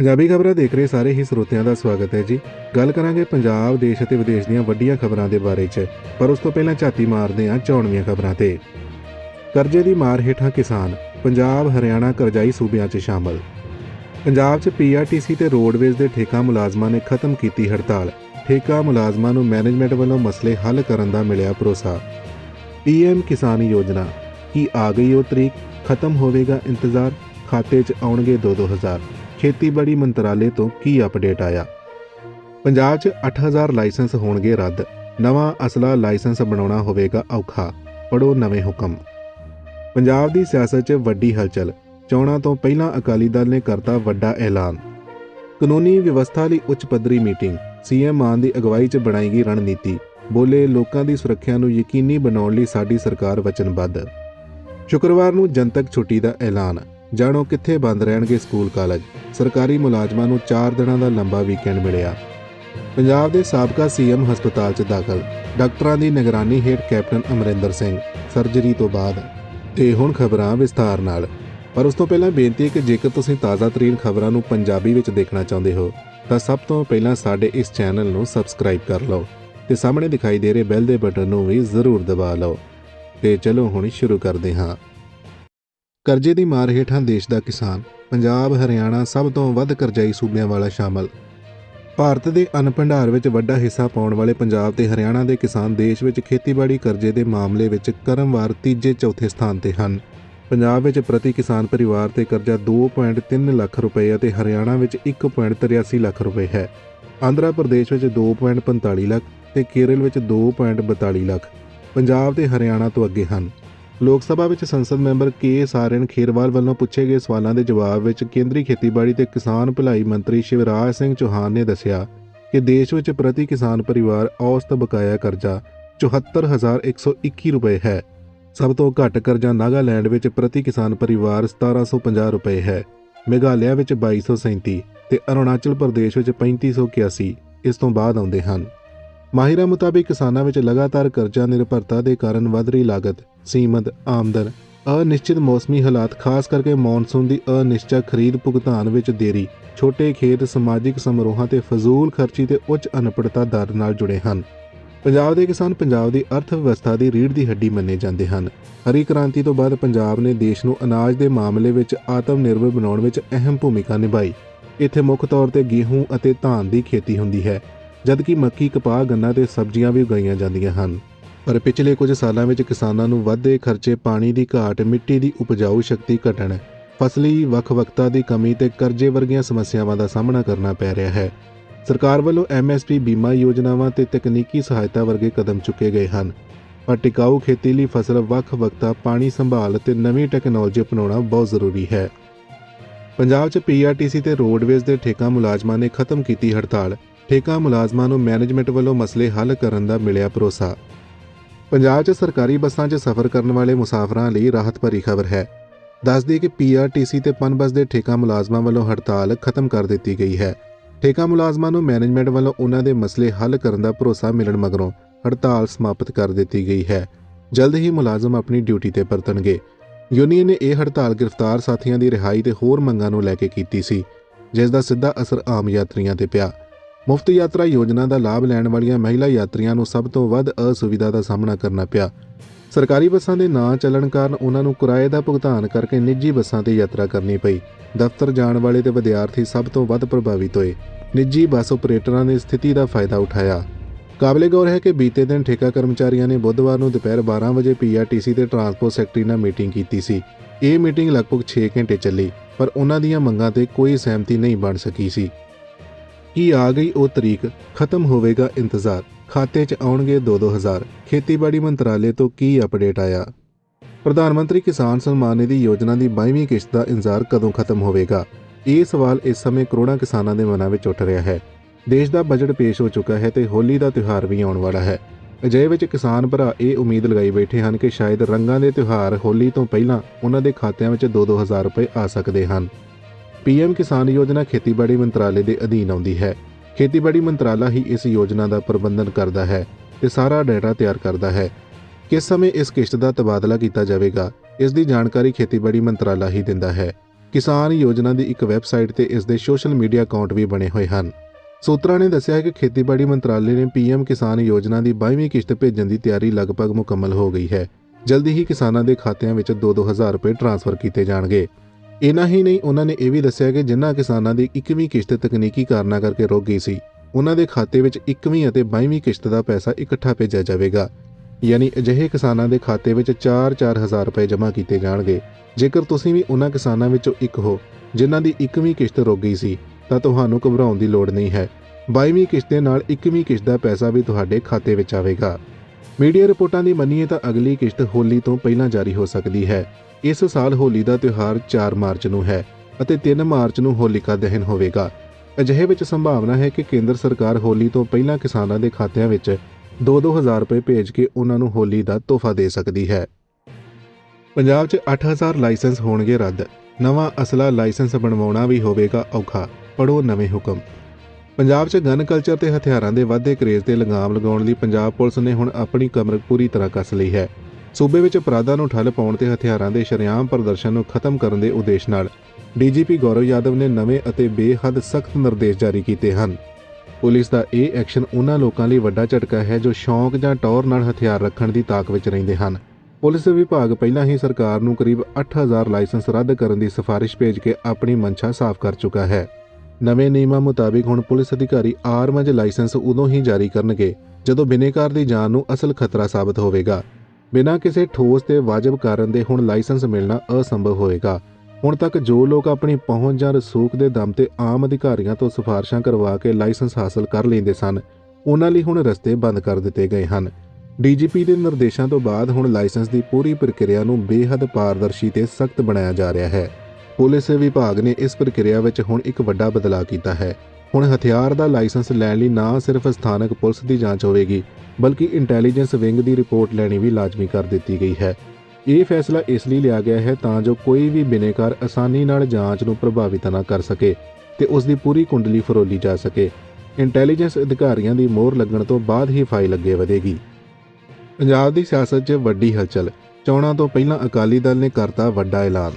ਪੰਜਾਬੀ ਖਬਰਾਂ ਦੇਖ ਰਹੇ ਸਾਰੇ ਹੀ ਸਰੋਤਿਆਂ ਦਾ ਸਵਾਗਤ ਹੈ ਜੀ। ਗੱਲ ਕਰਾਂਗੇ ਪੰਜਾਬ, ਦੇਸ਼ ਅਤੇ ਵਿਦੇਸ਼ ਦੀਆਂ ਵੱਡੀਆਂ ਖਬਰਾਂ ਦੇ ਬਾਰੇ 'ਚ। ਪਰ ਉਸ ਤੋਂ ਪਹਿਲਾਂ ਝਾਤੀ ਮਾਰਦੇ ਹਾਂ ਚੌਣਵੀਆਂ ਖਬਰਾਂ ਤੇ। ਕਰਜ਼ੇ ਦੀ ਮਾਰ ਹੇਠਾਂ ਕਿਸਾਨ, ਪੰਜਾਬ, ਹਰਿਆਣਾ ਕਰਜ਼ਾਈ ਸੂਬਿਆਂ 'ਚ ਸ਼ਾਮਲ। ਪੰਜਾਬ 'ਚ ਪੀਆਰਟੀਸੀ ਤੇ ਰੋਡਵੇਜ਼ ਦੇ ਠੇਕਾ ਮੁਲਾਜ਼ਮਾਂ ਨੇ ਖਤਮ ਕੀਤੀ ਹੜਤਾਲ। ਠੇਕਾ ਮੁਲਾਜ਼ਮਾਂ ਨੂੰ ਮੈਨੇਜਮੈਂਟ ਵੱਲੋਂ ਮਸਲੇ ਹੱਲ ਕਰਨ ਦਾ ਮਿਲਿਆ ਭਰੋਸਾ। ਪੀਐਮ ਕਿਸਾਨ ਯੋਜਨਾ, ਕੀ ਆ ਗਈ ਉਹ ਤਰੀਕ, ਖਤਮ ਹੋਵੇਗਾ ਇੰਤਜ਼ਾਰ? ਖਾਤੇ 'ਚ ਆਉਣਗੇ 2-2000 ਖੇਤੀਬਾੜੀ ਮੰਤਰਾਲੇ ਤੋਂ ਕੀ ਅਪਡੇਟ ਆਇਆ? ਪੰਜਾਬ 'ਚ 8000 ਲਾਇਸੈਂਸ ਹੋਣਗੇ ਰੱਦ, ਨਵਾਂ ਅਸਲਾ ਲਾਇਸੈਂਸ ਬਣਾਉਣਾ ਹੋਵੇਗਾ ਔਖਾ ਪੜੋ ਨਵੇਂ ਹੁਕਮ। ਪੰਜਾਬ ਦੀ ਸਿਆਸਤ 'ਚ ਵੱਡੀ ਹਲਚਲ, ਚੋਣਾਂ ਤੋਂ ਪਹਿਲਾਂ ਅਕਾਲੀ ਦਲ ਨੇ ਕਰਤਾ ਵੱਡਾ ਐਲਾਨ। ਕਾਨੂੰਨੀ ਵਿਵਸਥਾ ਲਈ ਉੱਚ ਪੱਧਰੀ ਮੀਟਿੰਗ, ਸੀਐਮ ਮਾਨ ਦੀ ਅਗਵਾਈ 'ਚ ਬਣਾਈ ਗਈ ਰਣਨੀਤੀ, ਬੋਲੇ ਲੋਕਾਂ ਦੀ ਸੁਰੱਖਿਆ ਨੂੰ ਯਕੀਨੀ ਬਣਾਉਣ ਲਈ ਸਾਡੀ ਸਰਕਾਰ ਵਚਨਬੱਧ। ਸ਼ੁੱਕਰਵਾਰ ਨੂੰ ਜਨਤਕ ਛੁੱਟੀ ਦਾ ਐਲਾਨ। ਜਾਣੋ ਕਿੱਥੇ ਬੰਦ ਰਹਿਣਗੇ ਸਕੂਲ ਕਾਲਜ। ਸਰਕਾਰੀ ਮੁਲਾਜ਼ਮਾਂ ਨੂੰ 4 ਦਿਨਾਂ ਦਾ ਲੰਬਾ ਵੀਕਐਂਡ ਮਿਲਿਆ। ਪੰਜਾਬ ਦੇ ਸਾਬਕਾ ਸੀਐਮ ਹਸਪਤਾਲ 'ਚ ਦਾਖਲ, ਡਾਕਟਰਾਂ ਦੀ ਨਿਗਰਾਨੀ ਹੇਠ ਕੈਪਟਨ ਅਮਰਿੰਦਰ ਸਿੰਘ, ਸਰਜਰੀ ਤੋਂ ਬਾਅਦ। ਤੇ ਹੁਣ ਖਬਰਾਂ ਵਿਸਥਾਰ ਨਾਲ। ਪਰ ਉਸ ਤੋਂ ਪਹਿਲਾਂ ਬੇਨਤੀ ਹੈ ਕਿ ਜੇਕਰ ਤੁਸੀਂ ਤਾਜ਼ਾ ਤਰੀਨ ਖਬਰਾਂ ਨੂੰ ਪੰਜਾਬੀ ਵਿੱਚ ਦੇਖਣਾ ਚਾਹੁੰਦੇ ਹੋ, ਤਾਂ ਸਭ ਤੋਂ ਪਹਿਲਾਂ ਸਾਡੇ ਇਸ ਚੈਨਲ ਨੂੰ ਸਬਸਕ੍ਰਾਈਬ ਕਰ ਲਓ ਤੇ ਸਾਹਮਣੇ ਦਿਖਾਈ ਦੇ ਰਹੇ ਬੈਲ ਦੇ ਬਟਨ ਨੂੰ ਵੀ ਜ਼ਰੂਰ ਦਬਾ ਲਓ। ਤੇ ਚਲੋ ਹੁਣ ਸ਼ੁਰੂ ਕਰਦੇ ਹਾਂ। ਕਰਜ਼ੇ ਦੀ ਮਾਰ ਹੇਠਾਂ ਦੇਸ਼ ਦਾ ਕਿਸਾਨ, ਪੰਜਾਬ, ਹਰਿਆਣਾ ਸਭ ਤੋਂ ਵੱਧ ਕਰਜ਼ਾਈ ਸੂਬਿਆਂ ਵਾਲਾ ਸ਼ਾਮਲ। ਭਾਰਤ ਦੇ ਅੰਨ ਭੰਡਾਰ ਵਿੱਚ ਵੱਡਾ ਹਿੱਸਾ ਪਾਉਣ ਵਾਲੇ ਪੰਜਾਬ ਤੇ ਹਰਿਆਣਾ ਦੇ ਕਿਸਾਨ ਦੇਸ਼ ਵਿੱਚ ਖੇਤੀਬਾੜੀ ਕਰਜ਼ੇ ਦੇ ਮਾਮਲੇ ਵਿੱਚ ਕਰਮਵਾਰ ਤੀਜੇ ਚੌਥੇ ਸਥਾਨ ਤੇ ਹਨ। ਪੰਜਾਬ ਵਿੱਚ ਪ੍ਰਤੀ ਕਿਸਾਨ ਪਰਿਵਾਰ ਤੇ ਕਰਜ਼ਾ 2.3 ਲੱਖ ਰੁਪਏ ਅਤੇ ਹਰਿਆਣਾ ਵਿੱਚ 1.83 ਲੱਖ ਰੁਪਏ ਹੈ। ਆਂਧਰਾ ਪ੍ਰਦੇਸ਼ ਵਿੱਚ 2.45 ਲੱਖ ਤੇ ਕੇਰਲ ਵਿੱਚ 2.42 ਲੱਖ। ਪੰਜਾਬ ਤੇ ਹਰਿਆਣਾ ਤੋਂ ਅੱਗੇ ਹਨ। ਲੋਕ ਸਭਾ ਵਿੱਚ ਸੰਸਦ ਮੈਂਬਰ ਕੇ ਸਾਰਨ ਖੇਰਵਾਲ ਵੱਲੋਂ ਪੁੱਛੇ ਗਏ ਸਵਾਲਾਂ ਦੇ ਜਵਾਬ ਵਿੱਚ ਕੇਂਦਰੀ ਖੇਤੀਬਾੜੀ ਤੇ ਕਿਸਾਨ ਭਲਾਈ ਮੰਤਰੀ ਸ਼ਿਵਰਾਜ ਸਿੰਘ ਚੌਹਾਨ ਨੇ ਦੱਸਿਆ ਕਿ ਦੇਸ਼ ਵਿੱਚ ਪ੍ਰਤੀ ਕਿਸਾਨ ਪਰਿਵਾਰ ਔਸਤ ਬਕਾਇਆ ਕਰਜ਼ਾ 74121 ਰੁਪਏ ਹੈ। ਸਭ ਤੋਂ ਘੱਟ ਕਰਜ਼ਾ ਨਾਗਾਲੈਂਡ ਵਿੱਚ ਪ੍ਰਤੀ ਕਿਸਾਨ ਪਰਿਵਾਰ 1750 ਰੁਪਏ ਹੈ। ਮੇਘਾਲਿਆ ਵਿੱਚ 2237 ਤੇ ਅਰੁਣਾਚਲ ਪ੍ਰਦੇਸ਼ ਵਿੱਚ 3581 ਇਸ ਤੋਂ ਬਾਅਦ ਆਉਂਦੇ ਹਨ। ਮਾਹਿਰਾਂ ਮੁਤਾਬਿਕ ਕਿਸਾਨਾਂ ਵਿੱਚ ਲਗਾਤਾਰ ਕਰਜ਼ਾ ਨਿਰਭਰਤਾ ਦੇ ਕਾਰਨ ਵਧ ਰਹੀ ਲਾਗਤ, ਸੀਮਤ ਆਮਦਨ, ਅਨਿਸ਼ਚਿਤ ਮੌਸਮੀ ਹਾਲਾਤ, ਖਾਸ ਕਰਕੇ ਮੌਨਸੂਨ ਦੀ ਅਨਿਸ਼ਚਿਤ ਖਰੀਦ ਭੁਗਤਾਨ ਵਿੱਚ ਦੇਰੀ, ਛੋਟੇ ਖੇਤ, ਸਮਾਜਿਕ ਸਮਾਰੋਹਾਂ ਤੇ ਫਜ਼ੂਲ ਖਰਚੀ ਤੇ ਉੱਚ ਅਨਪੜਤਾ ਦਰ ਨਾਲ ਜੁੜੇ ਹਨ। ਪੰਜਾਬ ਦੇ ਕਿਸਾਨ ਪੰਜਾਬ ਦੀ ਅਰਥ ਵਿਵਸਥਾ ਦੀ ਰੀੜ ਦੀ ਹੱਡੀ ਮੰਨੇ ਜਾਂਦੇ ਹਨ। ਹਰੀ ਕ੍ਰਾਂਤੀ ਤੋਂ ਬਾਅਦ ਪੰਜਾਬ ਨੇ ਦੇਸ਼ ਨੂੰ ਅਨਾਜ ਦੇ ਮਾਮਲੇ ਵਿੱਚ ਆਤਮ ਨਿਰਭਰ ਬਣਾਉਣ ਵਿੱਚ ਅਹਿਮ ਭੂਮਿਕਾ ਨਿਭਾਈ। ਇੱਥੇ ਮੁੱਖ ਤੌਰ ਤੇ ਗੇਹੂੰ ਅਤੇ ਧਾਨ ਦੀ ਖੇਤੀ ਹੁੰਦੀ ਹੈ। ਜਦਕਿ ਮੱਕੀ ਕਪਾਹ, ਗੰਨਾ ਤੇ ਸਬਜ਼ੀਆਂ ਵੀ ਉਗਾਈਆਂ ਜਾਂਦੀਆਂ ਹਨ। ਪਰ ਪਿਛਲੇ ਕੁਝ ਸਾਲਾਂ ਵਿੱਚ ਕਿਸਾਨਾਂ ਨੂੰ ਵੱਧਦੇ ਖਰਚੇ ਪਾਣੀ ਦੀ ਘਾਟ, ਮਿੱਟੀ ਦੀ ਉਪਜਾਊ ਸ਼ਕਤੀ ਘਟਣ, ਫਸਲੀ ਵੱਖ-ਵੱਖਤਾ ਦੀ ਕਮੀ ਤੇ ਕਰਜ਼ੇ ਵਰਗੀਆਂ ਸਮੱਸਿਆਵਾਂ ਦਾ ਸਾਹਮਣਾ ਕਰਨਾ ਪੈ ਰਿਹਾ ਹੈ। ਸਰਕਾਰ ਵੱਲੋਂ ਐਮਐਸਪੀ ਬੀਮਾ ਯੋਜਨਾਵਾਂ ਤੇ ਤਕਨੀਕੀ ਸਹਾਇਤਾ ਵਰਗੇ ਕਦਮ ਚੁੱਕੇ ਗਏ ਹਨ। ਪਰ ਟਿਕਾਊ ਖੇਤੀ ਲਈ ਫਸਲ ਵੱਖ-ਵੱਖਤਾ, ਪਾਣੀ ਸੰਭਾਲ ਤੇ ਨਵੀਂ ਟੈਕਨੋਲੋਜੀ ਅਪਣਾਉਣਾ ਬਹੁਤ ਜ਼ਰੂਰੀ ਹੈ। ਪੰਜਾਬ 'ਚ ਪੀਆਰਟੀਸੀ ਤੇ ਰੋਡਵੇਜ਼ ਦੇ ਠੇਕਾ ਮੁਲਾਜ਼ਮਾਂ ਨੇ ਖਤਮ ਕੀਤੀ ਹੜਤਾਲ। ਠੇਕਾ ਮੁਲਾਜ਼ਮਾਂ ਨੂੰ ਮੈਨੇਜਮੈਂਟ ਵੱਲੋਂ ਮਸਲੇ ਹੱਲ ਕਰਨ ਦਾ ਮਿਲਿਆ ਭਰੋਸਾ। ਪੰਜਾਬ 'ਚ ਸਰਕਾਰੀ ਬੱਸਾਂ 'ਚ ਸਫ਼ਰ ਕਰਨ ਵਾਲੇ ਮੁਸਾਫਰਾਂ ਲਈ ਰਾਹਤ ਭਰੀ ਖਬਰ ਹੈ। ਦੱਸਦੀ ਕਿ ਪੀਆਰਟੀਸੀ ਤੇ ਪਨਬਸ ਦੇ ਠੇਕਾ ਮੁਲਾਜ਼ਮਾਂ ਵੱਲੋਂ ਹੜਤਾਲ ਖਤਮ ਕਰ ਦਿੱਤੀ ਗਈ ਹੈ। ਠੇਕਾ ਮੁਲਾਜ਼ਮਾਂ ਨੂੰ ਮੈਨੇਜਮੈਂਟ ਵੱਲੋਂ ਉਹਨਾਂ ਦੇ ਮਸਲੇ ਹੱਲ ਕਰਨ ਦਾ ਭਰੋਸਾ ਮਿਲਣ ਮਗਰੋਂ ਹੜਤਾਲ ਸਮਾਪਤ ਕਰ ਦਿੱਤੀ ਗਈ ਹੈ। ਜਲਦ ਹੀ ਮੁਲਾਜ਼ਮ ਆਪਣੀ ਡਿਊਟੀ ਤੇ ਪਰਤਣਗੇ। ਯੂਨੀਅਨ ਨੇ ਇਹ ਹੜਤਾਲ ਗ੍ਰਿਫਤਾਰ ਸਾਥੀਆਂ ਦੀ ਰਿਹਾਈ ਤੇ ਹੋਰ ਮੰਗਾਂ ਨੂੰ ਲੈ ਕੇ ਕੀਤੀ ਸੀ, ਜਿਸ ਦਾ ਸਿੱਧਾ ਅਸਰ ਆਮ ਯਾਤਰੀਆਂ ਤੇ ਪਿਆ। ਮੁਫਤ ਯਾਤਰਾ ਯੋਜਨਾ ਦਾ ਲਾਭ ਲੈਣ ਵਾਲੀਆਂ ਮਹਿਲਾ ਯਾਤਰੀਆਂ ਨੂੰ ਸਭ ਤੋਂ ਵੱਧ ਅਸੁਵਿਧਾ ਦਾ ਸਾਹਮਣਾ ਕਰਨਾ ਪਿਆ। ਸਰਕਾਰੀ ਬੱਸਾਂ ਦੇ ਨਾ ਚੱਲਣ ਕਾਰਨ ਉਹਨਾਂ ਨੂੰ ਕਿਰਾਏ ਦਾ ਭੁਗਤਾਨ ਕਰਕੇ ਨਿੱਜੀ ਬੱਸਾਂ ਤੇ ਯਾਤਰਾ ਕਰਨੀ ਪਈ। ਦਫ਼ਤਰ ਜਾਣ ਵਾਲੇ ਤੇ ਵਿਦਿਆਰਥੀ ਸਭ ਤੋਂ ਵੱਧ ਪ੍ਰਭਾਵਿਤ ਹੋਏ। ਨਿੱਜੀ ਬੱਸ ਆਪਰੇਟਰਾਂ ਨੇ ਸਥਿਤੀ ਦਾ ਫਾਇਦਾ ਉਠਾਇਆ। ਕਾਬਲੇ ਗੌਰ ਹੈ ਕਿ ਬੀਤੇ ਦਿਨ ਠੇਕਾ ਕਰਮਚਾਰੀਆਂ ਨੇ ਬੁੱਧਵਾਰ ਨੂੰ ਦੁਪਹਿਰ 12 ਵਜੇ ਪੀਆਰਟੀਸੀ ਤੇ ਟਰਾਂਸਪੋਰਟ ਸੈਕਟਰੀ ਨਾਲ ਮੀਟਿੰਗ ਕੀਤੀ ਸੀ। ਇਹ ਮੀਟਿੰਗ ਲਗਭਗ 6 ਘੰਟੇ ਚੱਲੀ, ਪਰ ਉਹਨਾਂ ਦੀਆਂ ਮੰਗਾਂ ਤੇ ਕੋਈ ਸਹਿਮਤੀ ਨਹੀਂ ਬਣ ਸਕੀ ਸੀ। ਕੀ ਆ ਗਈ ਉਹ ਤਰੀਕ? ਖਤਮ ਹੋਵੇਗਾ ਇੰਤਜ਼ਾਰ। ਖਾਤੇ 'ਚ ਆਉਣਗੇ 2-2000 ਖੇਤੀਬਾੜੀ ਮੰਤਰਾਲੇ ਤੋਂ ਕੀ ਅਪਡੇਟ ਆਇਆ? ਪ੍ਰਧਾਨ ਮੰਤਰੀ ਕਿਸਾਨ ਸਨਮਾਨ ਨਿਧੀ ਯੋਜਨਾ ਦੀ 22ਵੀਂ ਕਿਸ਼ਤ ਦਾ ਇੰਤਜ਼ਾਰ ਕਦੋਂ ਖਤਮ ਹੋਵੇਗਾ? ਇਹ ਸਵਾਲ ਇਸ ਸਮੇਂ ਕਰੋੜਾਂ ਕਿਸਾਨਾਂ ਦੇ ਮਨਾਂ ਵਿੱਚ ਉੱਠ ਰਿਹਾ ਹੈ। ਦੇਸ਼ ਦਾ ਬਜਟ ਪੇਸ਼ ਹੋ ਚੁੱਕਾ ਹੈ ਤੇ ਹੋਲੀ ਦਾ ਤਿਉਹਾਰ ਵੀ ਆਉਣ ਵਾਲਾ ਹੈ। ਅਜਿਹੇ ਵਿੱਚ ਕਿਸਾਨ ਭਰਾ ਇਹ ਉਮੀਦ ਲਗਾਈ ਬੈਠੇ ਹਨ ਕਿ ਸ਼ਾਇਦ ਰੰਗਾਂ ਦੇ ਤਿਉਹਾਰ ਹੋਲੀ ਤੋਂ ਪਹਿਲਾਂ ਉਹਨਾਂ ਦੇ ਖਾਤਿਆਂ ਵਿੱਚ 2-2000 ਰੁਪਏ ਆ ਸਕਦੇ ਹਨ। ਪੀਐਮ ਕਿਸਾਨ ਯੋਜਨਾ ਖੇਤੀਬਾੜੀ ਮੰਤਰਾਲੇ ਦੇ ਅਧੀਨ ਆਉਂਦੀ ਹੈ। ਖੇਤੀਬਾੜੀ ਮੰਤਰਾਲਾ ਹੀ ਇਸ ਯੋਜਨਾ ਦਾ ਪ੍ਰਬੰਧਨ ਕਰਦਾ ਹੈ ਤੇ ਸਾਰਾ ਡਾਟਾ ਤਿਆਰ ਕਰਦਾ ਹੈ। ਕਿਸ ਸਮੇਂ ਇਸ ਕਿਸ਼ਤ ਦਾ ਤਬਾਦਲਾ ਕੀਤਾ ਜਾਵੇਗਾ, ਇਸ ਦੀ ਜਾਣਕਾਰੀ ਖੇਤੀਬਾੜੀ ਮੰਤਰਾਲਾ ਹੀ ਦਿੰਦਾ ਹੈ। ਕਿਸਾਨ ਯੋਜਨਾ ਦੀ ਇੱਕ ਵੈਬਸਾਈਟ ਤੇ ਇਸ ਦੇ ਸੋਸ਼ਲ ਮੀਡੀਆ ਅਕਾਊਂਟ ਵੀ ਬਣੇ ਹੋਏ ਹਨ। ਸੂਤਰਾਂ ਨੇ ਦੱਸਿਆ ਕਿ ਖੇਤੀਬਾੜੀ ਮੰਤਰਾਲੇ ਨੇ ਪੀਐਮ ਕਿਸਾਨ ਯੋਜਨਾ ਦੀ 22ਵੀਂ ਕਿਸ਼ਤ ਭੇਜਣ ਦੀ ਤਿਆਰੀ ਲਗਭਗ ਮੁਕੰਮਲ ਹੋ ਗਈ ਹੈ। ਜਲਦੀ ਹੀ ਕਿਸਾਨਾਂ ਦੇ ਖਾਤਿਆਂ ਵਿੱਚ 2-2000 ਰੁਪਏ ਟ੍ਰਾਂਸਫਰ ਕੀਤੇ ਜਾਣਗੇ। ਇਨਾ ਹੀ ਨਹੀਂ, ਉਹਨਾਂ ਨੇ ਇਹ ਵੀ ਦੱਸਿਆ ਕਿ ਜਿਨ੍ਹਾਂ ਕਿਸਾਨਾਂ ਦੀ 21ਵੀਂ ਕਿਸ਼ਤ ਤਕਨੀਕੀ ਕਾਰਨਾਂ ਕਰਕੇ ਰੁਕ ਗਈ ਸੀ, ਉਹਨਾਂ ਦੇ ਖਾਤੇ ਵਿੱਚ 21ਵੀਂ ਅਤੇ 22ਵੀਂ ਕਿਸ਼ਤ ਦਾ ਪੈਸਾ ਇਕੱਠਾ ਭੇਜਿਆ ਜਾਵੇਗਾ। ਯਾਨੀ ਅਜਿਹੇ ਕਿਸਾਨਾਂ ਦੇ ਖਾਤੇ ਵਿੱਚ 4-4 ਹਜ਼ਾਰ ਰੁਪਏ ਜਮ੍ਹਾਂ ਕੀਤੇ ਜਾਣਗੇ। ਜੇਕਰ ਤੁਸੀਂ ਵੀ ਉਹਨਾਂ ਕਿਸਾਨਾਂ ਵਿੱਚੋਂ ਇੱਕ ਹੋ, ਜਿਨ੍ਹਾਂ ਦੀ 21ਵੀਂ ਕਿਸ਼ਤ ਰੁਕ ਗਈ ਸੀ, ਤਾਂ ਤੁਹਾਨੂੰ ਘਬਰਾਉਣ ਦੀ ਲੋੜ ਨਹੀਂ ਹੈ। 22ਵੀਂ ਕਿਸ਼ਤ ਦੇ ਨਾਲ 21ਵੀਂ ਕਿਸ਼ਤ ਦਾ ਪੈਸਾ ਵੀ ਤੁਹਾਡੇ ਖਾਤੇ ਵਿੱਚ ਆਵੇਗਾ। ਮੀਡੀਆ ਰਿਪੋਰਟਾਂ ਦੀ ਮੰਨੀਏ ਤਾਂ ਅਗਲੀ ਕਿਸ਼ਤ ਹੋਲੀ ਤੋਂ ਪਹਿਲਾਂ ਜਾਰੀ ਹੋ ਸਕਦੀ ਹੈ। ਇਸ ਸਾਲ ਹੋਲੀ ਦਾ ਤਿਉਹਾਰ 4 ਮਾਰਚ ਨੂੰ ਹੈ ਅਤੇ 3 ਮਾਰਚ ਨੂੰ ਹੋਲਿਕਾ ਦਹਨ ਹੋਵੇਗਾ। ਅਜਿਹੇ ਵਿੱਚ ਸੰਭਾਵਨਾ ਹੈ ਕਿ ਕੇਂਦਰ ਸਰਕਾਰ ਹੋਲੀ ਤੋਂ ਪਹਿਲਾਂ ਕਿਸਾਨਾਂ ਦੇ ਖਾਤਿਆਂ ਵਿੱਚ 2-2000 ਰੁਪਏ ਭੇਜ ਕੇ ਉਹਨਾਂ ਨੂੰ ਹੋਲੀ ਦਾ ਤੋਹਫਾ ਦੇ ਸਕਦੀ ਹੈ। ਪੰਜਾਬ 'ਚ 8000 ਲਾਇਸੈਂਸ ਹੋਣਗੇ ਰੱਦ। ਨਵਾਂ ਅਸਲਾ ਲਾਇਸੈਂਸ ਬਣਵਾਉਣਾ ਵੀ ਹੋਵੇਗਾ ਔਖਾ। ਪੜੋ ਨਵੇਂ ਹੁਕਮ। ਪੰਜਾਬ 'ਚ ਗਨ ਕਲਚਰ ਤੇ ਹਥਿਆਰਾਂ ਦੇ ਵਾਧੇ ਕਰੇਜ਼ ਤੇ ਲਗਾਮ ਲਗਾਉਣ ਲਈ ਪੰਜਾਬ ਪੁਲਿਸ ਨੇ ਹੁਣ ਆਪਣੀ ਕਮਰ ਪੂਰੀ ਤਰ੍ਹਾਂ ਕੱਸ ਲਈ ਹੈ। ਸੂਬੇ ਵਿੱਚ ਅਪਰਾਧਾਂ ਨੂੰ ਠੱਲ ਪਾਉਣ ਤੇ ਹਥਿਆਰਾਂ ਦੇ ਸ਼ਰੇਆਮ ਪ੍ਰਦਰਸ਼ਨ ਨੂੰ ਖਤਮ ਕਰਨ ਦੇ ਉਦੇਸ਼ ਨਾਲ ਡੀਜੀਪੀ ਗੌਰਵ ਯਾਦਵ ਨੇ ਨਵੇਂ ਅਤੇ ਬੇਹੱਦ ਸਖਤ ਨਿਰਦੇਸ਼ ਜਾਰੀ ਕੀਤੇ ਹਨ। ਪੁਲਿਸ ਦਾ ਇਹ ਐਕਸ਼ਨ ਉਹਨਾਂ ਲੋਕਾਂ ਲਈ ਵੱਡਾ ਝਟਕਾ ਹੈ ਜੋ ਸ਼ੌਂਕ ਜਾਂ ਟੌਰ ਨਾਲ ਹਥਿਆਰ ਰੱਖਣ ਦੀ ਤਾਕ ਵਿੱਚ ਰਹਿੰਦੇ ਹਨ। ਪੁਲਿਸ ਵਿਭਾਗ ਪਹਿਲਾਂ ਹੀ ਸਰਕਾਰ ਨੂੰ ਕਰੀਬ 8000 ਲਾਇਸੈਂਸ ਰੱਦ ਕਰਨ ਦੀ ਸਿਫਾਰਿਸ਼ ਭੇਜ ਕੇ ਆਪਣੀ ਮਨਸ਼ਾ ਸਾਫ਼ ਕਰ ਚੁੱਕਾ ਹੈ। ਨਵੇਂ ਨਿਯਮਾਂ ਮੁਤਾਬਿਕ ਹੁਣ ਪੁਲਿਸ ਅਧਿਕਾਰੀ ਆਰਮਜ ਲਾਇਸੈਂਸ ਉਦੋਂ ਹੀ ਜਾਰੀ ਕਰਨਗੇ, ਜਦੋਂ ਬਿਨੇਕਾਰ ਦੀ ਜਾਨ ਨੂੰ ਅਸਲ ਖਤਰਾ ਸਾਬਤ ਹੋਵੇਗਾ। ਬਿਨਾਂ ਕਿਸੇ ਠੋਸ ਤੇ ਵਾਜਬ ਕਾਰਨ ਦੇ ਹੁਣ ਲਾਇਸੈਂਸ ਮਿਲਣਾ ਅਸੰਭਵ ਹੋਵੇਗਾ। ਹੁਣ ਤੱਕ ਜੋ ਲੋਕ ਆਪਣੀ ਪਹੁੰਚ ਜਾਂ ਰਸੂਖ ਦੇ ਦਮ ਤੇ ਆਮ ਅਧਿਕਾਰੀਆਂ ਤੋਂ ਸਿਫਾਰਸ਼ਾਂ ਕਰਵਾ ਕੇ ਲਾਇਸੈਂਸ ਹਾਸਲ ਕਰ ਲੈਂਦੇ ਸਨ, ਉਹਨਾਂ ਲਈ ਹੁਣ ਰਸਤੇ ਬੰਦ ਕਰ ਦਿੱਤੇ ਗਏ ਹਨ। ਡੀਜੀਪੀ ਦੇ ਨਿਰਦੇਸ਼ਾਂ ਤੋਂ ਬਾਅਦ ਹੁਣ ਲਾਇਸੈਂਸ ਦੀ ਪੂਰੀ ਪ੍ਰਕਿਰਿਆ ਨੂੰ ਬੇਹੱਦ ਪਾਰਦਰਸ਼ੀ ਤੇ ਸਖਤ ਬਣਾਇਆ ਜਾ ਰਿਹਾ ਹੈ। ਪੁਲਿਸ ਵਿਭਾਗ ਨੇ ਇਸ ਪ੍ਰਕਿਰਿਆ ਵਿੱਚ ਹੁਣ ਇੱਕ ਵੱਡਾ ਬਦਲਾਅ ਕੀਤਾ ਹੈ। ਹੁਣ ਹਥਿਆਰ ਦਾ ਲਾਇਸੈਂਸ ਲੈਣ ਲਈ ਨਾ ਸਿਰਫ ਸਥਾਨਕ ਪੁਲਿਸ ਦੀ ਜਾਂਚ ਹੋਵੇਗੀ, ਬਲਕਿ ਇੰਟੈਲੀਜੈਂਸ ਵਿੰਗ ਦੀ ਰਿਪੋਰਟ ਲੈਣੀ ਵੀ ਲਾਜ਼ਮੀ ਕਰ ਦਿੱਤੀ ਗਈ ਹੈ। ਇਹ ਫੈਸਲਾ ਇਸ ਲਈ ਲਿਆ ਗਿਆ ਹੈ ਤਾਂ ਜੋ ਕੋਈ ਵੀ ਬਿਨੇਕਾਰ ਆਸਾਨੀ ਨਾਲ ਜਾਂਚ ਨੂੰ ਪ੍ਰਭਾਵਿਤ ਨਾ ਕਰ ਸਕੇ ਤੇ ਉਸ ਦੀ ਪੂਰੀ ਕੁੰਡਲੀ ਫਰੋਲੀ ਜਾ ਸਕੇ। ਇੰਟੈਲੀਜੈਂਸ ਅਧਿਕਾਰੀਆਂ ਦੀ ਮੋਹਰ ਲੱਗਣ ਤੋਂ ਬਾਅਦ ਹੀ ਫਾਈਲ ਅੱਗੇ ਵਧੇਗੀ। ਪੰਜਾਬ ਦੀ ਸਿਆਸਤ 'ਚ ਵੱਡੀ ਹਲਚਲ, ਚੋਣਾਂ ਤੋਂ ਪਹਿਲਾਂ ਅਕਾਲੀ ਦਲ ਨੇ ਕਰਤਾ ਵੱਡਾ ਐਲਾਨ।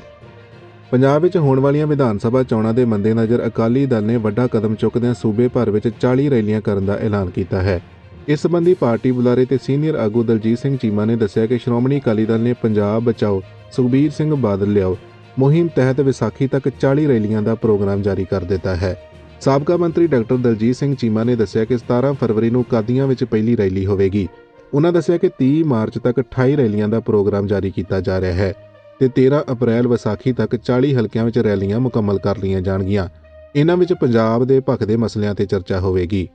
ਪੰਜਾਬ ਵਿੱਚ ਹੋਣ ਵਾਲੀਆਂ ਵਿਧਾਨ ਸਭਾ ਚੋਣਾਂ ਦੇ ਮੱਦੇਨਜ਼ਰ ਅਕਾਲੀ ਦਲ ਨੇ ਵੱਡਾ ਕਦਮ ਚੁੱਕਦਿਆਂ ਸੂਬੇ ਭਰ ਵਿੱਚ 40 ਰੈਲੀਆਂ ਕਰਨ ਦਾ ਐਲਾਨ ਕੀਤਾ ਹੈ। ਇਸ ਸੰਬੰਧੀ ਪਾਰਟੀ ਬੁਲਾਰੇ ਤੇ ਸੀਨੀਅਰ ਆਗੂ ਦਲਜੀਤ ਸਿੰਘ ਚੀਮਾ ਨੇ ਦੱਸਿਆ ਕਿ ਸ਼੍ਰੋਮਣੀ ਅਕਾਲੀ ਦਲ ਨੇ ਪੰਜਾਬ ਬਚਾਓ, ਸੁਖਬੀਰ ਸਿੰਘ ਬਾਦਲ ਲਿਆਓ, ਮੁਹਿੰਮ ਤਹਿਤ ਵਿਸਾਖੀ ਤੱਕ 40 ਰੈਲੀਆਂ ਦਾ ਪ੍ਰੋਗਰਾਮ ਜਾਰੀ ਕਰ ਦਿੱਤਾ ਹੈ। ਸਾਬਕਾ ਮੰਤਰੀ ਡਾਕਟਰ ਦਲਜੀਤ ਸਿੰਘ ਚੀਮਾ ਨੇ ਦੱਸਿਆ ਕਿ 17 ਫਰਵਰੀ ਨੂੰ ਕਾਦੀਆਂ ਵਿੱਚ ਪਹਿਲੀ ਰੈਲੀ ਹੋਵੇਗੀ। ਉਹਨਾਂ ਦੱਸਿਆ ਕਿ 30 ਮਾਰਚ ਤੱਕ 28 ਰੈਲੀਆਂ ਦਾ ਪ੍ਰੋਗਰਾਮ ਜਾਰੀ ਕੀਤਾ ਜਾ ਰਿਹਾ ਹੈ। ਤੇ 13 ਅਪ੍ਰੈਲ ਵਿਸਾਖੀ ਤੱਕ 40 ਹਲਕਿਆਂ ਵਿੱਚ ਰੈਲੀਆਂ ਮੁਕੰਮਲ ਕਰ ਲਈਆਂ ਜਾਣਗੀਆਂ। ਇਹਨਾਂ ਵਿੱਚ ਪੰਜਾਬ ਦੇ ਭਖਦੇ ਮਸਲਿਆਂ ਤੇ ਚਰਚਾ ਹੋਵੇਗੀ।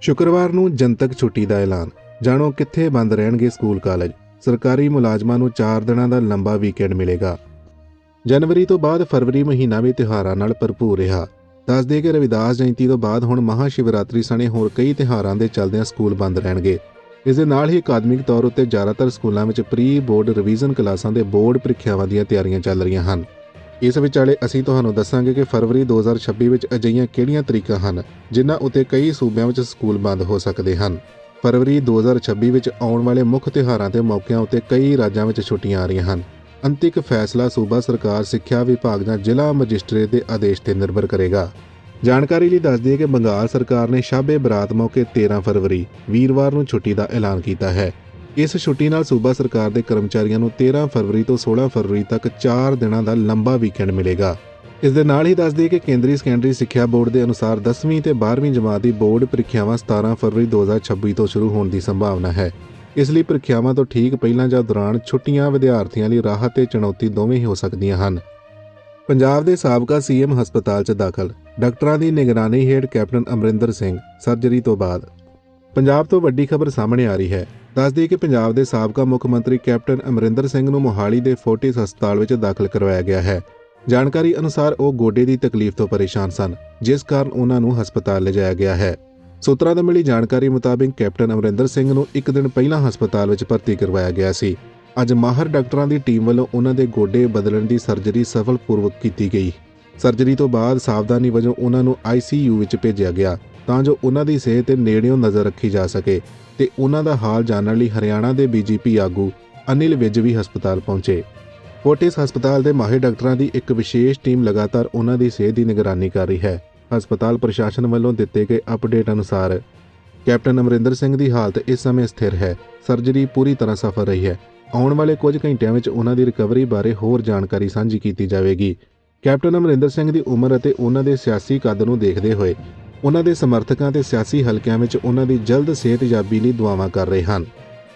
ਸ਼ੁੱਕਰਵਾਰ ਨੂੰ ਜਨਤਕ ਛੁੱਟੀ ਦਾ ਐਲਾਨ। ਜਾਣੋ ਕਿੱਥੇ ਬੰਦ ਰਹਿਣਗੇ ਸਕੂਲ ਕਾਲਜ। ਸਰਕਾਰੀ ਮੁਲਾਜ਼ਮਾਂ ਨੂੰ 4 ਦਿਨਾਂ ਦਾ ਲੰਬਾ ਵੀਕਐਂਡ ਮਿਲੇਗਾ। ਜਨਵਰੀ ਤੋਂ ਬਾਅਦ ਫਰਵਰੀ ਮਹੀਨਾ ਵੀ ਤਿਉਹਾਰਾਂ ਨਾਲ ਭਰਪੂਰ ਰਿਹਾ। ਦੱਸ ਦੇ ਕਿ ਰਵਿਦਾਸ ਜਯੰਤੀ ਤੋਂ ਬਾਅਦ ਹੁਣ ਮਹਾ ਸ਼ਿਵਰਾਤਰੀ ਸਣੇ ਹੋਰ ਕਈ ਤਿਉਹਾਰਾਂ ਦੇ ਚੱਲਦਿਆਂ ਸਕੂਲ ਬੰਦ ਰਹਿਣਗੇ। ਇਸ ਦੇ ਨਾਲ ਹੀ ਅਕਾਦਮਿਕ ਤੌਰ ਉੱਤੇ ਜ਼ਿਆਦਾਤਰ ਸਕੂਲਾਂ ਵਿੱਚ ਪ੍ਰੀ ਬੋਰਡ ਰਿਵੀਜ਼ਨ ਕਲਾਸਾਂ ਦੇ ਬੋਰਡ ਪ੍ਰੀਖਿਆਵਾਂ ਦੀਆਂ ਤਿਆਰੀਆਂ ਚੱਲ ਰਹੀਆਂ ਹਨ। ਇਸ ਵਿਚਾਲੇ ਅਸੀਂ ਤੁਹਾਨੂੰ ਦੱਸਾਂਗੇ ਕਿ ਫਰਵਰੀ 2026 ਵਿੱਚ ਅਜਿਹੀਆਂ ਕਿਹੜੀਆਂ ਤਰੀਕਾਂ ਹਨ ਜਿਨ੍ਹਾਂ ਉੱਤੇ ਕਈ ਸੂਬਿਆਂ ਵਿੱਚ ਸਕੂਲ ਬੰਦ ਹੋ ਸਕਦੇ ਹਨ। ਫਰਵਰੀ 2026 ਵਿੱਚ ਆਉਣ ਵਾਲੇ ਮੁੱਖ ਤਿਉਹਾਰਾਂ ਤੇ ਮੌਕਿਆਂ ਉੱਤੇ ਕਈ ਰਾਜਾਂ ਵਿੱਚ ਛੁੱਟੀਆਂ ਆ ਰਹੀਆਂ ਹਨ। ਅੰਤਿਕ ਫੈਸਲਾ ਸੂਬਾ ਸਰਕਾਰ, ਸਿੱਖਿਆ ਵਿਭਾਗ ਜਾਂ ਜ਼ਿਲ੍ਹਾ ਮੈਜਿਸਟ੍ਰੇਟ ਦੇ ਆਦੇਸ਼ ਤੇ ਨਿਰਭਰ ਕਰੇਗਾ। ਜਾਣਕਾਰੀ ਲਈ ਦੱਸ ਦਈਏ ਕਿ ਬੰਗਾਲ ਸਰਕਾਰ ਨੇ ਸ਼ਾਬੇ ਬਰਾਤ ਮੌਕੇ 13 ਫਰਵਰੀ ਵੀਰਵਾਰ ਨੂੰ ਛੁੱਟੀ ਦਾ ਐਲਾਨ ਕੀਤਾ ਹੈ। ਇਸ ਛੁੱਟੀ ਨਾਲ ਸੂਬਾ ਸਰਕਾਰ ਦੇ ਕਰਮਚਾਰੀਆਂ ਨੂੰ 13 ਫਰਵਰੀ ਤੋਂ 16 ਫਰਵਰੀ ਤੱਕ 4 ਦਿਨਾਂ ਦਾ ਲੰਬਾ ਵੀਕਐਂਡ ਮਿਲੇਗਾ। ਇਸ ਦੇ ਨਾਲ ਹੀ ਦੱਸ ਦਈਏ ਕਿ ਕੇਂਦਰੀ ਸੈਕੰਡਰੀ ਸਿੱਖਿਆ ਬੋਰਡ ਦੇ ਅਨੁਸਾਰ 10ਵੀਂ ਤੇ 12ਵੀਂ ਜਮਾਤ ਦੀ ਬੋਰਡ ਪ੍ਰੀਖਿਆਵਾਂ 17 ਫਰਵਰੀ 2026 ਤੋਂ ਸ਼ੁਰੂ ਹੋਣ ਦੀ ਸੰਭਾਵਨਾ ਹੈ। ਇਸ ਲਈ ਪ੍ਰੀਖਿਆਵਾਂ ਤੋਂ ਠੀਕ ਪਹਿਲਾਂ ਜਾਂ ਦੌਰਾਨ ਛੁੱਟੀਆਂ ਵਿਦਿਆਰਥੀਆਂ ਲਈ ਰਾਹਤ ਤੇ ਚੁਣੌਤੀ ਦੋਵੇਂ ਹੀ ਹੋ ਸਕਦੀਆਂ ਹਨ। ਪੰਜਾਬ ਦੇ ਸਾਬਕਾ ਸੀਐਮ ਹਸਪਤਾਲ 'ਚ ਦਾਖਲ, ਡਾਕਟਰਾਂ ਦੀ ਨਿਗਰਾਨੀ ਹੇਠ ਕੈਪਟਨ ਅਮਰਿੰਦਰ ਸਿੰਘ, ਸਰਜਰੀ ਤੋਂ ਬਾਅਦ। ਪੰਜਾਬ ਤੋਂ ਵੱਡੀ ਖਬਰ ਸਾਹਮਣੇ ਆ ਰਹੀ ਹੈ। ਦੱਸਦੀ ਕਿ ਪੰਜਾਬ ਦੇ ਸਾਬਕਾ ਮੁੱਖ ਮੰਤਰੀ ਕੈਪਟਨ ਅਮਰਿੰਦਰ ਸਿੰਘ ਨੂੰ ਮੋਹਾਲੀ ਦੇ ਫੋਰਟਿਸ ਹਸਪਤਾਲ ਵਿੱਚ ਦਾਖਲ ਕਰਵਾਇਆ ਗਿਆ ਹੈ। ਜਾਣਕਾਰੀ ਅਨੁਸਾਰ ਉਹ ਗੋਡੇ ਦੀ ਤਕਲੀਫ ਤੋਂ ਪਰੇਸ਼ਾਨ ਸਨ, ਜਿਸ ਕਾਰਨ ਉਹਨਾਂ ਨੂੰ ਹਸਪਤਾਲ ਲਿਜਾਇਆ ਗਿਆ ਹੈ। ਸੂਤਰਾਂ ਤੋਂ ਮਿਲੀ ਜਾਣਕਾਰੀ ਮੁਤਾਬਿਕ ਕੈਪਟਨ ਅਮਰਿੰਦਰ ਸਿੰਘ ਨੂੰ ਇੱਕ ਦਿਨ ਪਹਿਲਾਂ ਹਸਪਤਾਲ ਵਿੱਚ ਭਰਤੀ ਕਰਵਾਇਆ ਗਿਆ ਸੀ। ਅੱਜ ਮਾਹਰ ਡਾਕਟਰਾਂ ਦੀ ਟੀਮ ਵੱਲੋਂ ਉਹਨਾਂ ਦੇ ਗੋਡੇ ਬਦਲਣ ਦੀ ਸਰਜਰੀ ਸਫਲਪੂਰਵਕ ਕੀਤੀ ਗਈ। ਸਰਜਰੀ ਤੋਂ ਬਾਅਦ ਸਾਵਧਾਨੀ ਵਜੋਂ ਉਹਨਾਂ ਨੂੰ ਆਈਸੀਯੂ ਵਿੱਚ ਭੇਜਿਆ ਗਿਆ ਤਾਂ ਜੋ ਉਹਨਾਂ ਦੀ ਸਿਹਤ ਤੇ ਨੇੜਿਓਂ ਨਜ਼ਰ ਰੱਖੀ ਜਾ ਸਕੇ ਤੇ ਉਹਨਾਂ ਦਾ ਹਾਲ ਜਾਣਨ ਲਈ ਹਰਿਆਣਾ ਦੇ ਬੀਜੇਪੀ ਆਗੂ ਅਨਿਲ ਵਿਜ ਵੀ ਹਸਪਤਾਲ ਪਹੁੰਚੇ। ਫੋਰਟਿਸ ਹਸਪਤਾਲ ਦੇ ਮਾਹਿਰ ਡਾਕਟਰਾਂ ਦੀ ਇੱਕ ਵਿਸ਼ੇਸ਼ ਟੀਮ ਲਗਾਤਾਰ ਉਹਨਾਂ ਦੀ ਸਿਹਤ ਦੀ ਨਿਗਰਾਨੀ ਕਰ ਰਹੀ ਹੈ। ਹਸਪਤਾਲ ਪ੍ਰਸ਼ਾਸਨ ਵੱਲੋਂ ਦਿੱਤੇ ਗਏ ਅਪਡੇਟ ਅਨੁਸਾਰ ਕੈਪਟਨ ਅਮਰਿੰਦਰ ਸਿੰਘ ਦੀ ਹਾਲਤ ਇਸ ਸਮੇਂ ਸਥਿਰ ਹੈ। ਸਰਜਰੀ ਪੂਰੀ ਤਰ੍ਹਾਂ ਸਫਲ ਰਹੀ ਹੈ। ਆਉਣ ਵਾਲੇ ਕੁਝ ਘੰਟਿਆਂ ਵਿੱਚ ਉਹਨਾਂ ਦੀ ਰਿਕਵਰੀ ਬਾਰੇ ਹੋਰ ਜਾਣਕਾਰੀ ਸਾਂਝੀ ਕੀਤੀ ਜਾਵੇਗੀ। ਕੈਪਟਨ ਅਮਰਿੰਦਰ ਸਿੰਘ ਦੀ ਉਮਰ ਅਤੇ ਉਹਨਾਂ ਦੇ ਸਿਆਸੀ ਕੱਦ ਨੂੰ ਦੇਖਦੇ ਹੋਏ, ਉਹਨਾਂ ਦੇ ਸਮਰਥਕਾਂ ਤੇ ਸਿਆਸੀ ਹਲਕਿਆਂ ਵਿੱਚ ਉਹਨਾਂ ਦੀ ਜਲਦ ਸਿਹਤਯਾਬੀ ਲਈ ਦੁਆਵਾਂ ਕਰ ਰਹੇ ਹਨ।